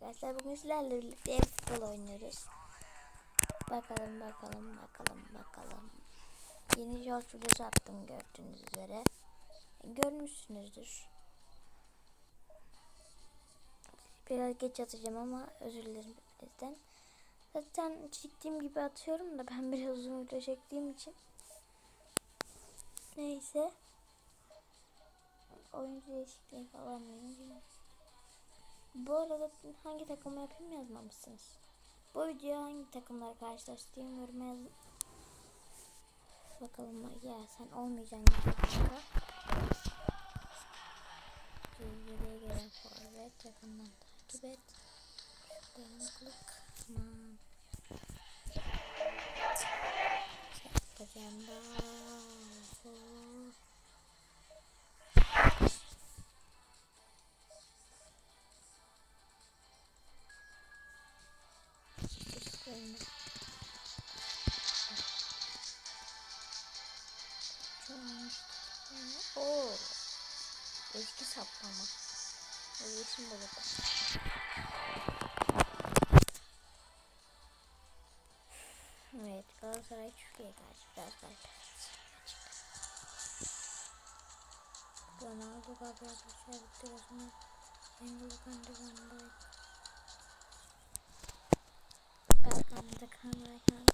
Arkadaşlar bugün sizlerle birlikte futbol oynuyoruz. Bakalım bakalım bakalım bakalım. Yeni videosu attım gördüğünüz üzere. Görmüşsünüzdür. Biraz geç atacağım ama özür dilerim hepinizden. Zaten çektiğim gibi atıyorum da ben biraz uzun video çektiğim için. Neyse. Oyuncu değişikliği falan bilmiyorum. Bu arada hangi takımı yapayım yazmamışsınız. Bu video hangi takımlar karşılaştığım yoruma yazın. Bakalım ya sen olmayacaksın. Geriye gelen forvet yakından takip et. Dayanıklık. Aman. Yapacağım Evet Galatasaray Türkiye'ye karşı biraz kaybedeceğiz. Ronaldo, Jesus, Victor Osimhen, N'Golo Kante, Van Dijk. Arkamda kamerayken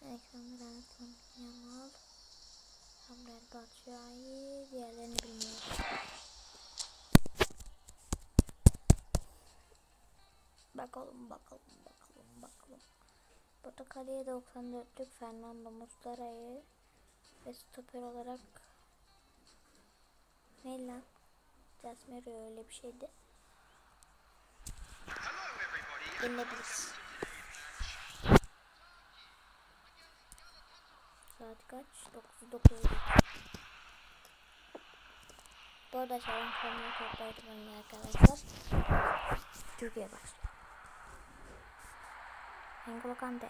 ekranı Anton Yamal Gabriel Batshuayi diğerlerini bilmiyorum. Bakalım bakalım bakalım bakalım. Burada kaleye 94'lük Fernando Muslera'yı ve stoper olarak ne lan? Jasmine öyle bir şeydi. Yenilebiliriz. Saat kaç? 9.09. Bu arada konuyu toplayıp oynuyor arkadaşlar. Türkiye başlıyor. N'Golo Kante.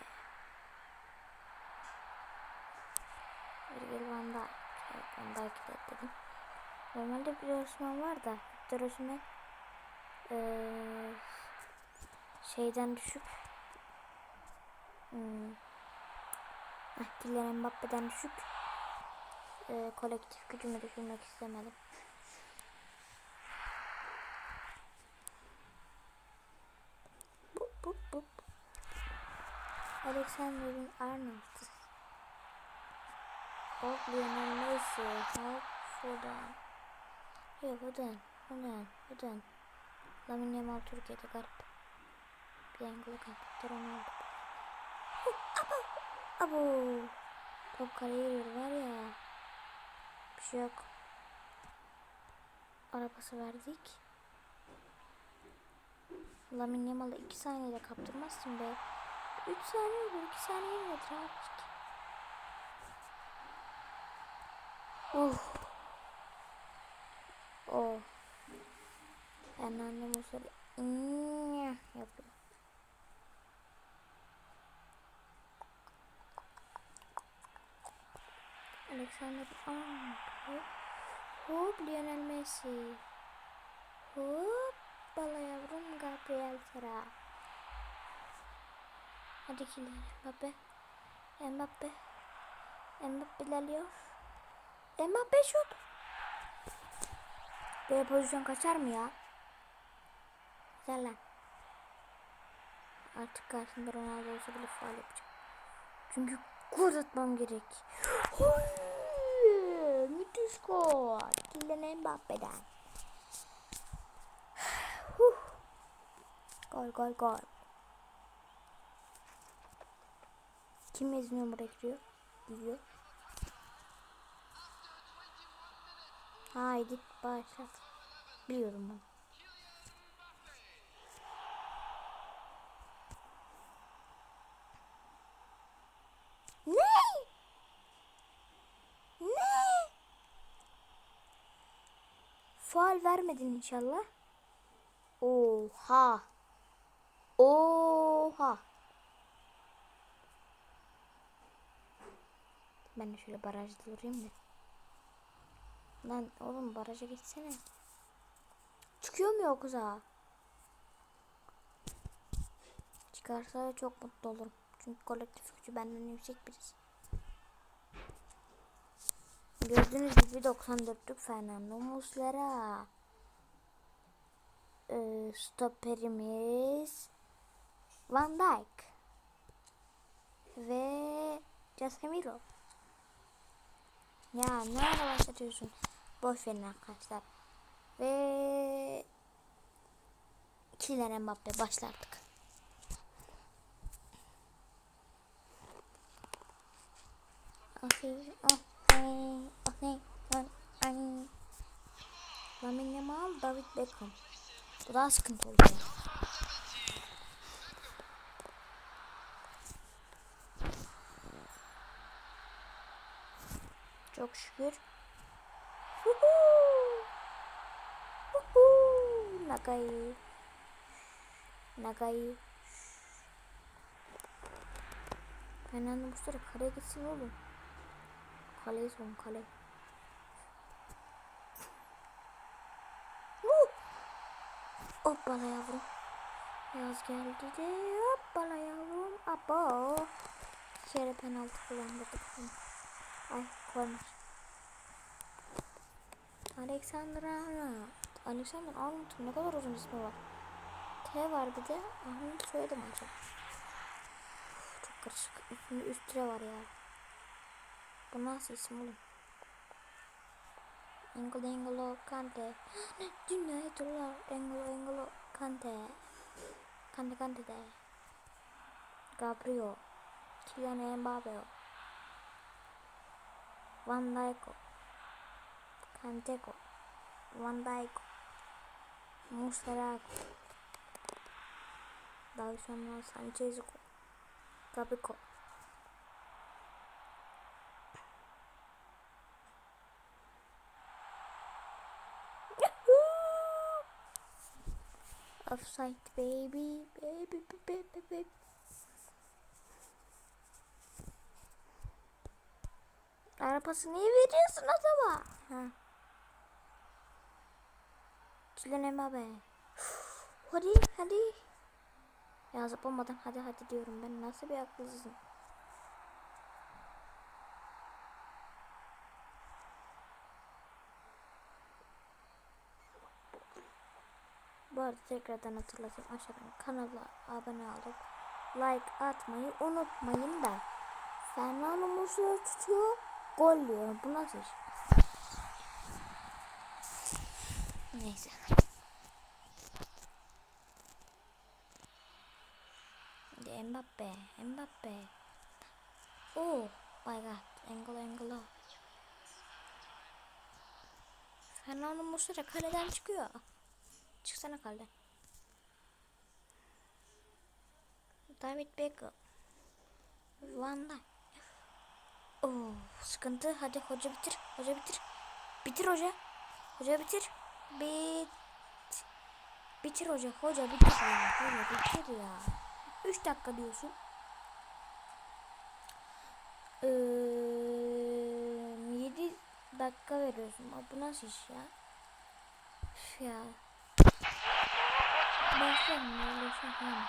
Virgil van Dijk. Evet Van Dijk'i de dedim. Normalde bir Osman var da Victor Osimhen ee, şeyden düşüp hmm, Kylian Mbappe'den düşüp e, kolektif gücümü düşürmek istemedim. Alexander'in Arnold. Hop Lionel Messi. Hop Foden. Yok Foden. Foden. Foden. Lamine Yamal Türkiye'de garip. Bir N'Golo Kante. Ronaldo. Abo. Abo. Top kaleye var ya. Bir şey yok. Arabası verdik. Lamine Yamal'ı 2 saniyede kaptırmazsın be. 3 saniye olur. 2 saniye mi abi? Of. Oh. Ben annem o sırada yapıyor. Alexander Arnold. Hop Lionel Messi. Hop bala yavrum Gabriel. Hadi Kylian Mbappe. Mbappe. Mbappe ilerliyor. Mbappe şut. Böyle pozisyon kaçar mı ya? Güzel lan. Artık karşımda Ronaldo olsa bile faal yapacağım. Çünkü gol atmam gerek. Müthiş gol. Kylian Mbappe'den. Gol gol gol. Kim ezmiyor buraya giriyor? Gidiyor. Haydi başlat. Biliyorum ben. Ne? Ne? Faal vermedin inşallah. Oha. Oha. Ben de şöyle barajda durayım da. Lan oğlum baraja geçsene. Çıkıyor mu yoksa? çıkarsa çok mutlu olurum. Çünkü kolektif gücü benden yüksek birisi. Gördüğünüz gibi 94'lük Fernando Muslera. Ee, stoperimiz Van Dijk ve Casemiro. Ya ne başlatıyorsun? Boş verin arkadaşlar. Ve Kylian Mbappe başlardık. Okay, okay, okay, okay. Lamine Yamal, David Beckham. Bu daha sıkıntı olacak. Çok şükür. Nagai. Nagai. Fernando Muslera kaleye gitsin oğlum. Kaleyi son kale. Hoppala yavrum. Yaz geldi de hoppala yavrum. Abo. Bir kere penaltı kullandırdık. Ay korner. Alexander Arnold. Ne kadar uzun ismi var. T var bir de. Arnold söyledim acaba. Çok karışık. Üstünde üst tire var ya. Bu nasıl isim oğlum? Engolo Engolo Kante. Cüneytullah Engolo Engolo Kante. Kante Kante de. Gabriel. Kylian Mbappe. Van Dijk. Kanteko. Van Dijk. Muslera. Davison Sanchez. Gabiko. Offside baby, baby, baby, baby. Arabası niye veriyorsun acaba? Ha. Kylian Mbappe. Hadi, hadi. Ya zıplamadan hadi hadi diyorum ben nasıl bir akıllısın. Bu arada tekrardan hatırlatayım aşağıdan kanala abone olup like atmayı unutmayın da Fernando Muslera tutuyor gol diyorum bu nasıl? Neyse. Mbappe, Mbappe. Oh my god, Engolo Engolo. Fernando Muslera kaleden çıkıyor. Çıksana kaleden. David Beckham. Van Dijk. Oh, sıkıntı. Hadi hoca bitir. Hoca bitir. Bitir hoca. Hoca bitir. Bit. Bitir hoca. Hoca bitir ya. Hoca bitir ya. 3 dakika diyorsun. Ee, 7 dakika veriyorsun. Abi bu nasıl iş ya? Üf ya. Başlayalım ya. Başlayalım.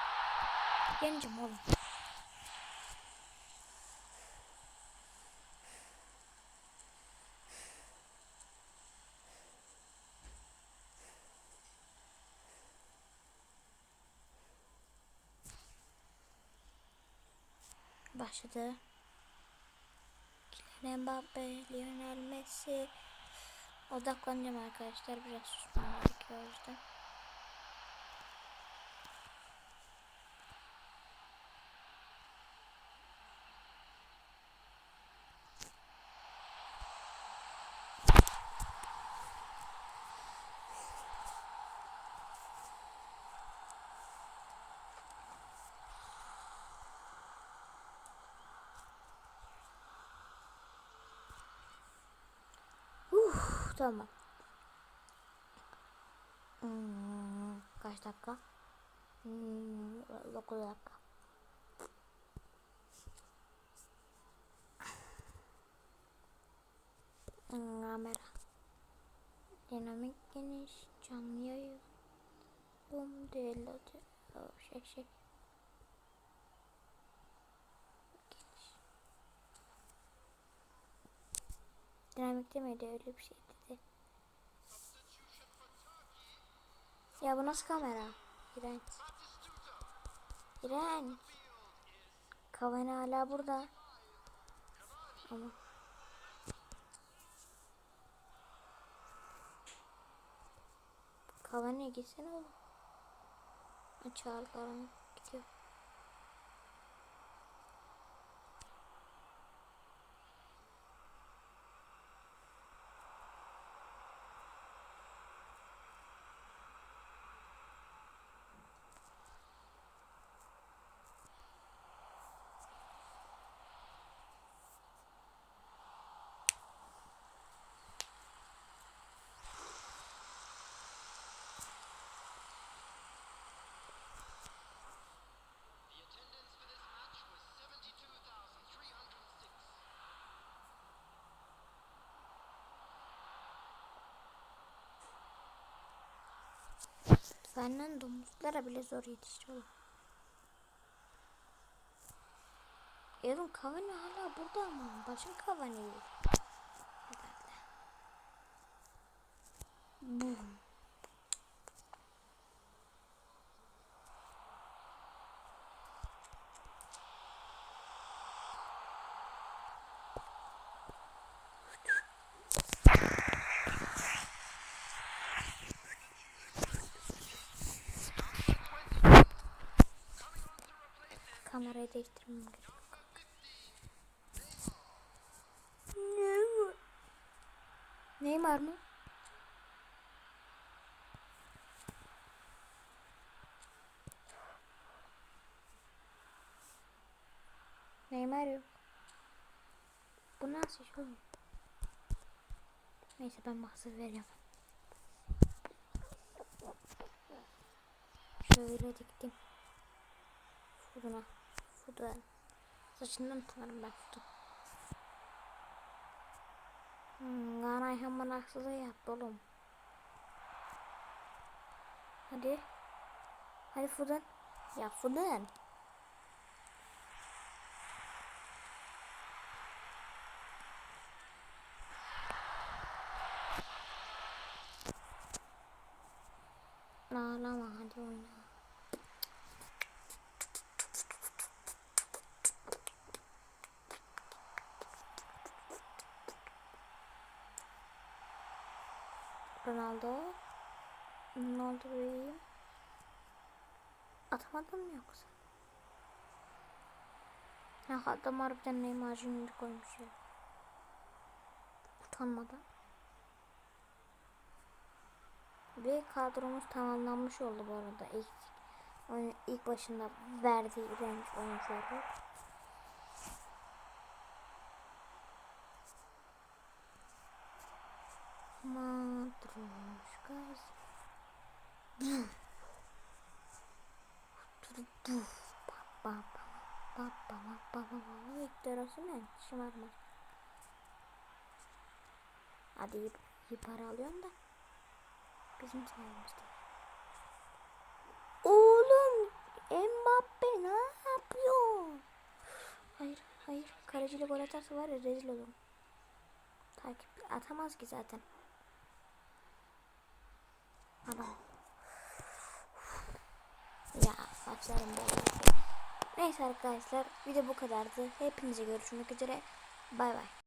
Yeneceğim oğlum. Başladı. Kylian Mbappe, Lionel Messi. Odaklanacağım arkadaşlar. Biraz susmam gerekiyor o yüzden. Uf, tamam. Hmm, kaç dakika? Hmm, 9 dakika. Kamera. Dinamik geniş, canlı yayın. Bum değil, şey şey. Dinamik demedi öyle bir şey dedi. Ya bu nasıl kamera? İğrenç. İğrenç. Cavani hala burada. Ama Cavani'ye gitsene oğlum. Çağırdılar onu. Gidiyor. Benden domuzlara bile zor yetişiyorlar. Yarın Cavani hala burada ama başka Cavani yok. Boom. Kamerayı değiştirmem gerek. Neymar. Neymar mı? Neymar yok. Bu nasıl iş oğlum? Neyse ben mahsur veriyorum. Şöyle diktim. Fuduna. Fudu. Saçından tanırım ben Fudu. Hmm, Ganay hemen haksızlığı yaptı oğlum. Hadi. Hadi Fudun. Ya Fudun. Ağlama hadi oyna. Ronaldo. Ronaldo bebeğim. Atamadın mı yoksa? Ya adam harbiden Neymar Junior koymuş ya. Utanmadan. Ve kadromuz tamamlanmış oldu bu arada. İlk, ilk başında verdiği renk oyuncuları. Matruşkas. Baba Victor Osimhen şımarma. Hadi iyi, iyi para alıyorsun da bizim sayemizde. Oğlum Mbappe ne yapıyor? Hayır hayır kaleciyle gol atarsa var ya rezil olurum. Takip atamaz ki zaten. Adam. Ya saçlarım böyle. Neyse arkadaşlar video bu kadardı. Hepinize görüşmek üzere. Bay bay.